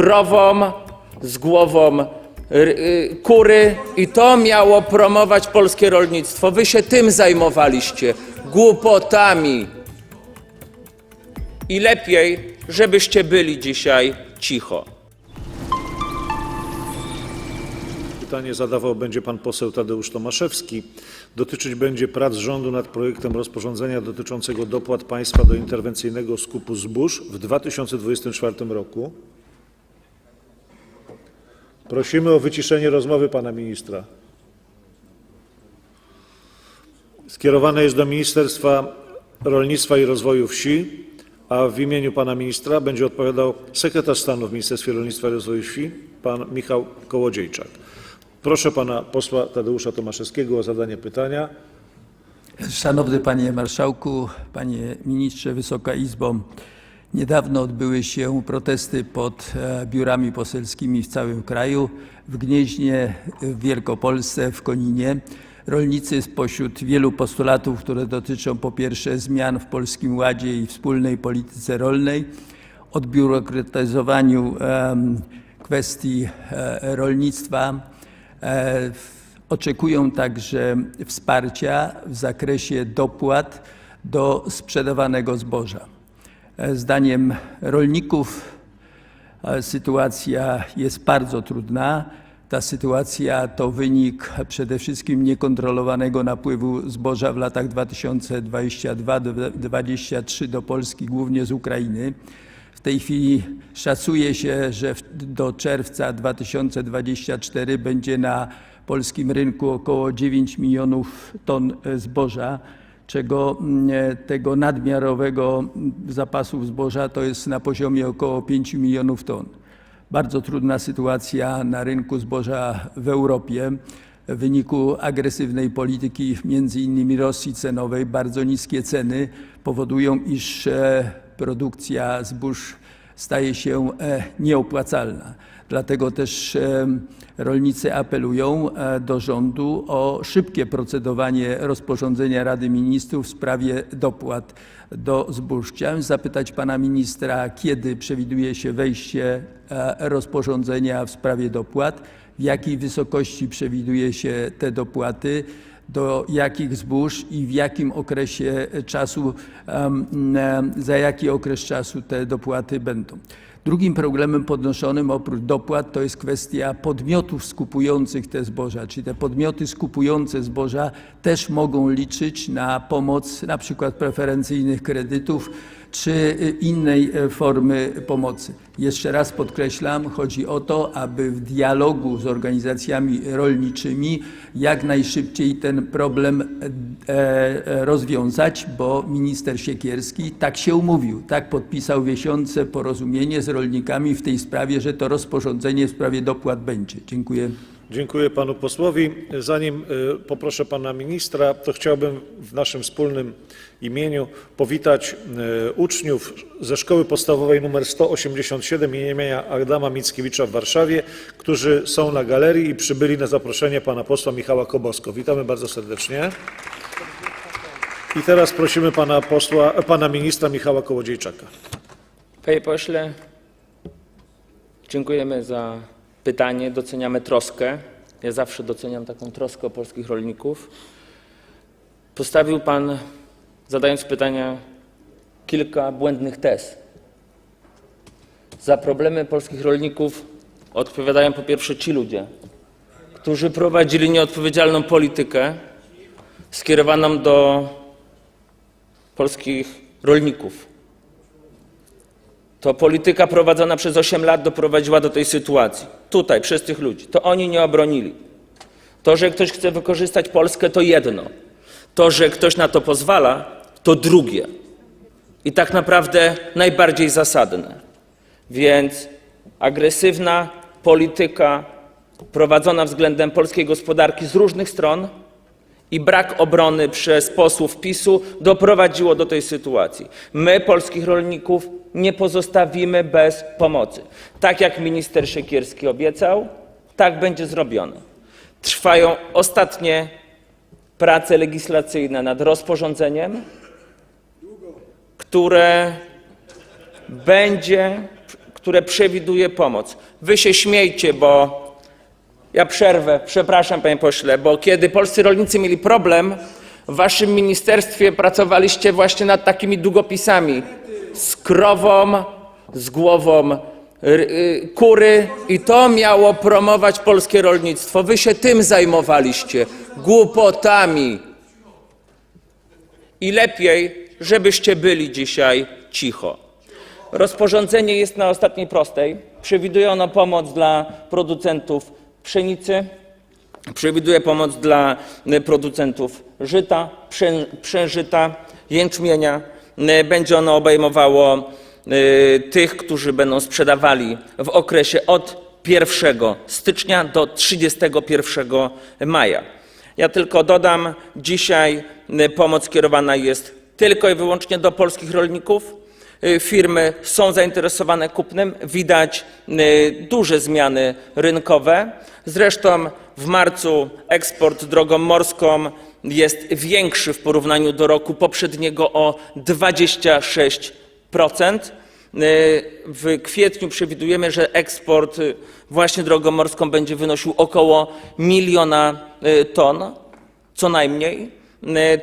krowom z głową y, kury i to miało promować polskie rolnictwo. Wy się tym zajmowaliście, głupotami. I lepiej, żebyście byli dzisiaj cicho. Pytanie zadawał będzie pan poseł Tadeusz Tomaszewski. Dotyczyć będzie prac rządu nad projektem rozporządzenia dotyczącego dopłat państwa do interwencyjnego skupu zbóż w 2024 roku. Prosimy o wyciszenie rozmowy pana ministra. Skierowane jest do Ministerstwa Rolnictwa i Rozwoju Wsi, a w imieniu pana ministra będzie odpowiadał sekretarz stanu w Ministerstwie Rolnictwa i Rozwoju Wsi, pan Michał Kołodziejczak. Proszę pana posła Tadeusza Tomaszewskiego o zadanie pytania. Szanowny Panie Marszałku, Panie Ministrze, Wysoka Izbo. Niedawno odbyły się protesty pod e, biurami poselskimi w całym kraju. W Gnieźnie, w Wielkopolsce, w Koninie. Rolnicy spośród wielu postulatów, które dotyczą po pierwsze zmian w Polskim Ładzie i wspólnej polityce rolnej, odbiurokratyzowaniu kwestii e, rolnictwa, e, Oczekują także wsparcia w zakresie dopłat do sprzedawanego zboża. E, Zdaniem rolników e, sytuacja jest bardzo trudna. Ta sytuacja to wynik przede wszystkim niekontrolowanego napływu zboża w latach 2022-2023 do Polski, głównie z Ukrainy. W tej chwili szacuje się, że do czerwca 2024 będzie na polskim rynku około 9 milionów ton e, zboża, czego mm, e, tego nadmiarowego zapasów zboża to jest na poziomie około 5 milionów ton. Bardzo trudna sytuacja na rynku zboża w Europie w wyniku agresywnej polityki między innymi Rosji cenowej. Bardzo niskie ceny powodują, iż e, produkcja zbóż staje się e, nieopłacalna. Dlatego też e, rolnicy apelują e, do rządu o szybkie procedowanie rozporządzenia Rady Ministrów w sprawie dopłat do zbóż. Chciałem zapytać pana ministra, kiedy przewiduje się wejście rozporządzenia w sprawie dopłat, w jakiej wysokości przewiduje się te dopłaty, do jakich zbóż i w jakim okresie czasu, em, em, za jaki okres czasu te dopłaty będą. Drugim problemem podnoszonym oprócz dopłat to jest kwestia podmiotów skupujących te zboża, czyli te podmioty skupujące zboża też mogą liczyć na pomoc na przykład preferencyjnych kredytów czy y, innej e, formy pomocy. Jeszcze raz podkreślam, chodzi o to, aby w dialogu z organizacjami rolniczymi jak najszybciej ten problem e, e, rozwiązać, bo minister Siekierski tak się umówił, tak podpisał wiesiące porozumienie z rolnikami w tej sprawie, że to rozporządzenie w sprawie dopłat będzie. Dziękuję. Dziękuję panu posłowi. Zanim y, poproszę pana ministra, to chciałbym w naszym wspólnym imieniu powitać y, uczniów ze Szkoły Podstawowej nr 187 imienia Adama Mickiewicza w Warszawie, którzy są na galerii i przybyli na zaproszenie pana posła Michała Kobosko. Witamy bardzo serdecznie. I teraz prosimy pana posła, pana ministra Michała Kołodziejczaka. Panie pośle, dziękujemy za pytanie, doceniamy troskę. Ja zawsze doceniam taką troskę o polskich rolników. Postawił Pan, zadając pytania, kilka błędnych tez. Za problemy polskich rolników odpowiadają po pierwsze ci ludzie, którzy prowadzili nieodpowiedzialną politykę skierowaną do polskich rolników. To polityka prowadzona przez 8 lat doprowadziła do tej sytuacji. Tutaj, przez tych ludzi. To oni nie obronili. To, że ktoś chce wykorzystać Polskę, to jedno. To, że ktoś na to pozwala, to drugie. I tak naprawdę najbardziej zasadne. Więc agresywna polityka prowadzona względem polskiej gospodarki z różnych stron i brak obrony przez posłów PiSu doprowadziło do tej sytuacji. My polskich rolników nie pozostawimy bez pomocy. Tak jak minister Siekierski obiecał, tak będzie zrobione. Trwają ostatnie prace legislacyjne nad rozporządzeniem, które będzie, które przewiduje pomoc. Wy się śmiejcie, bo ja przerwę, przepraszam panie pośle, bo kiedy polscy rolnicy mieli problem, w waszym ministerstwie pracowaliście właśnie nad takimi długopisami z krową, z głową y, kury i to miało promować polskie rolnictwo. Wy się tym zajmowaliście, głupotami. I lepiej, żebyście byli dzisiaj cicho. Rozporządzenie jest na ostatniej prostej. Przewiduje ono pomoc dla producentów pszenicy, przewiduje pomoc dla y, producentów żyta, pszeniżyta, jęczmienia. Y, Będzie ono obejmowało y, tych, którzy będą sprzedawali w okresie od 1 stycznia do 31 maja. Ja tylko dodam, dzisiaj pomoc kierowana jest tylko i wyłącznie do polskich rolników. Y, Firmy są zainteresowane kupnem, widać y, duże zmiany rynkowe. Zresztą w marcu eksport drogą morską jest większy w porównaniu do roku poprzedniego o 26%. Y, W kwietniu przewidujemy, że eksport właśnie drogą morską będzie wynosił około miliona ton, co najmniej.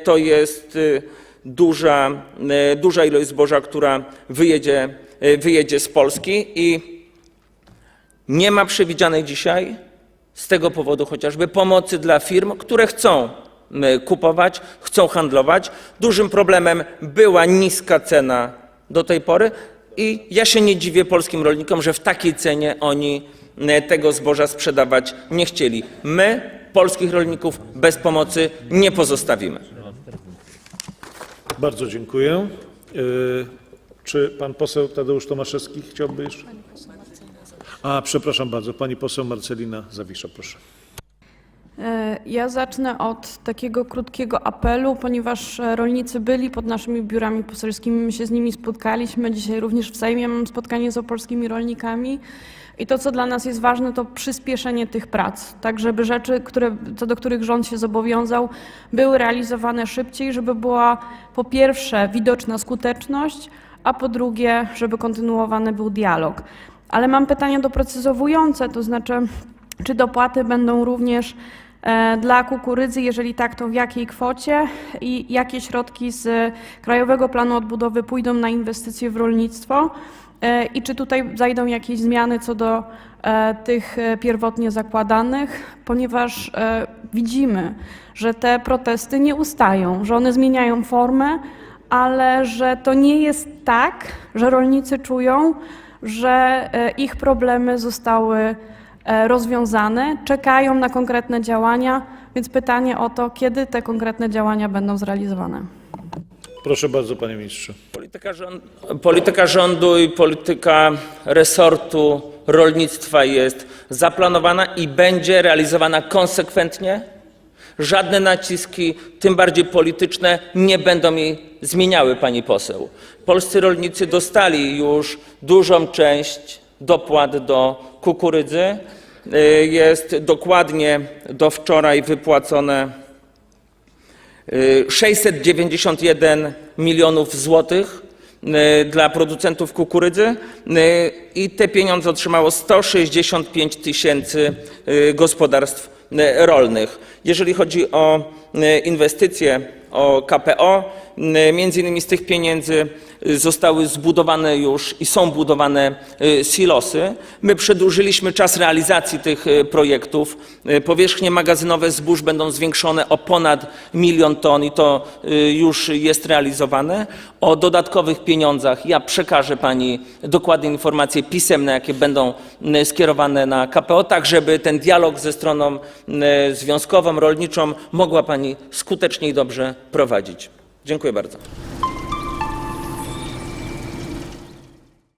To jest duża, y, duża ilość zboża, która wyjedzie, y, wyjedzie z Polski i nie ma przewidzianej dzisiaj z tego powodu chociażby pomocy dla firm, które chcą kupować, chcą handlować. Dużym problemem była niska cena do tej pory i ja się nie dziwię polskim rolnikom, że w takiej cenie oni tego zboża sprzedawać nie chcieli. My polskich rolników bez pomocy nie pozostawimy. Bardzo dziękuję. Y, Czy pan poseł Tadeusz Tomaszewski chciałby jeszcze? A, przepraszam bardzo, pani poseł Marcelina Zawisza, proszę. E, Ja zacznę od takiego krótkiego apelu, ponieważ e, rolnicy byli pod naszymi biurami poselskimi, my się z nimi spotkaliśmy. Dzisiaj również w Sejmie mam spotkanie z opolskimi rolnikami. I to, co dla nas jest ważne, to przyspieszenie tych prac, tak żeby rzeczy, które, co do których rząd się zobowiązał, były realizowane szybciej, żeby była po pierwsze widoczna skuteczność, a po drugie, żeby kontynuowany był dialog. Ale mam pytanie doprecyzowujące, to znaczy, czy dopłaty będą również dla kukurydzy? Jeżeli tak, to w jakiej kwocie i jakie środki z Krajowego Planu Odbudowy pójdą na inwestycje w rolnictwo? E, I czy tutaj zajdą jakieś zmiany co do e, tych e, pierwotnie zakładanych, ponieważ e, widzimy, że te protesty nie ustają, że one zmieniają formę, ale że to nie jest tak, że rolnicy czują, że e, ich problemy zostały e, rozwiązane, czekają na konkretne działania, więc pytanie o to, kiedy te konkretne działania będą zrealizowane. Proszę bardzo, panie ministrze. Polityka, rząd, polityka rządu i polityka resortu rolnictwa jest zaplanowana i będzie realizowana konsekwentnie. Żadne naciski, tym bardziej polityczne, nie będą jej zmieniały, pani poseł. Polscy rolnicy dostali już dużą część dopłat do kukurydzy. Y, Jest dokładnie do wczoraj wypłacone 691 milionów złotych y, dla producentów kukurydzy y, i te pieniądze otrzymało 165 tysięcy y, gospodarstw y, rolnych. Jeżeli chodzi o y, inwestycje, o KPO, y, między innymi z tych pieniędzy y, zostały zbudowane już i są budowane y, silosy. My przedłużyliśmy czas realizacji tych y, projektów. Y, Powierzchnie magazynowe zbóż będą zwiększone o ponad milion ton i to y, już jest realizowane. O dodatkowych pieniądzach ja przekażę Pani dokładne informacje pisemne, jakie będą y, skierowane na KPO, tak żeby ten dialog ze stroną y, związkową, rolniczą mogła Pani skutecznie i dobrze prowadzić. Dziękuję bardzo.